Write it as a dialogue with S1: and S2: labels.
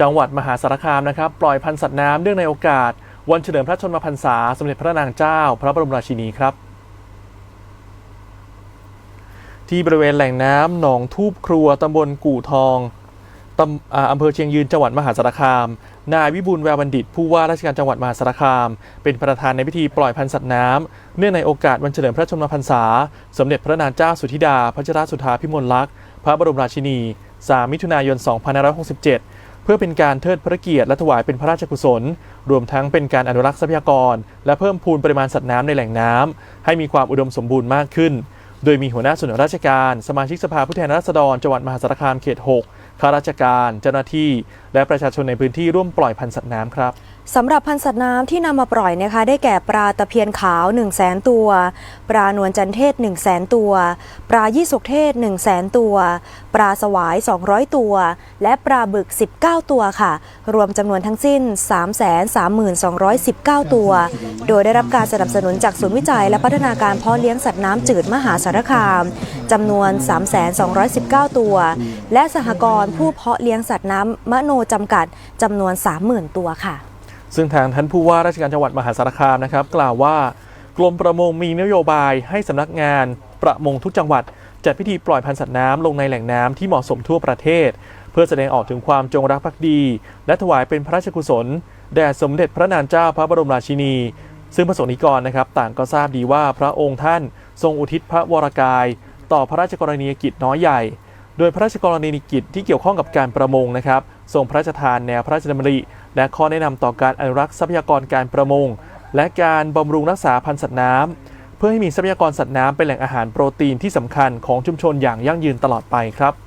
S1: จังหวัดมหาสารคามนะครับปล่อยพันธุ์สัตว์น้ำเนื่องในโอกาส วันเฉลิมพระชนมพรรษาสมเด็จพระนางเจ้า พระบรมราชินีครับ ที่บริเวณแหล่งน้ำหนองทูบครัวตำบลกู่ทองตำอำเภอเชียงยืนจังหวัดมหาสารคาม นายวิบูลแววบัณฑิต ผู้ว่าราชการจังหวัดมหาสารคาม เป็นประธานในพิธีปล่อยพันธุ์สัตว์น้ำเนื่องในโอกาสวันเฉลิมพระชนมพรรษา สมเด็จพระนางเจ้าสุธิดา พระเจ้าสุธาพิมลลักษณ์ พระบรมราชินี 3 มิถุนายน 2567 เพื่อเป็นการเทิดพระเกียรติและถวายเป็นพระราชกุศล รวมทั้งเป็นการอนุรักษ์ทรัพยากร และเพิ่มพูนปริมาณสัตว์น้ำในแหล่งน้ำให้มีความอุดมสมบูรณ์มากขึ้น โดยมีหัวหน้าส่วนราชการ สมาชิกสภาผู้แทนราษฎรจังหวัดมหาสารคามเขต 6 ข้าราชการ เจ้าหน้าที่ และประชาชนในพื้นที่ร่วมปล่อยพันธุ์สัตว์น้ำครับ
S2: สำหรับพันธุ์สัตว์น้ำที่นำมาปล่อยนะคะ ได้แก่ปลาตะเพียนขาว 1 0 0 0 0แสนตัว ปลานวลจันเทศ 1 0 0 0 0แสนตัว ปลายี่สุกเทศ 1 0 0 0 0แสนตัว ปลาสวาย 200 ตัว และปลาบึก 19 ตัวค่ะ รวมจำนวนทั้งสิ้น 332,219 ตัว โดยได้รับการสนับสนุนจากศูนย์วิจัย และพัฒนาการเพาะเลี้ยงสัตว์น้ำจืดมหาสารคามจำนวน 3,219 ตัว และสหกรณ์ผู้เพาะเลี้ยงสัตว์น้ำมโนจำกัดจำนวน 30,000 ตัวค่ะ
S1: ซึ่งทางท่านผู้ว่าราชการจังหวัดมหาสารคามนะครับ กล่าวว่ากรมประมงมีนโยบายให้สำนักงานประมงทุกจังหวัด จัดพิธีปล่อยพันธุ์สัตว์น้ำลงในแหล่งน้ำที่เหมาะสมทั่วประเทศ เพื่อแสดงออกถึงความจงรักภักดี และถวายเป็นพระราชกุศลแด่สมเด็จพระนางเจ้าพระบรมราชินี ซึ่งพระสงฆ์นิกรนะครับ ต่างก็ทราบดีว่าพระองค์ท่านทรงอุทิศพระวรกาย ต่อพระราชกรณียกิจน้อยใหญ่ โดยพระราชกรณียกิจที่เกี่ยวข้องกับการประมงนะครับทรงพระราชทานแนวพระราชดำริ และข้อแนะนำต่อการอนุรักษ์ทรัพยากรการประมง และการบำรุงรักษาพันธุ์สัตว์น้ำเพื่อให้มีทรัพยากรสัตว์น้ำเป็นแหล่งอาหารโปรตีนที่สำคัญของชุมชนอย่างยั่งยืนตลอดไปครับ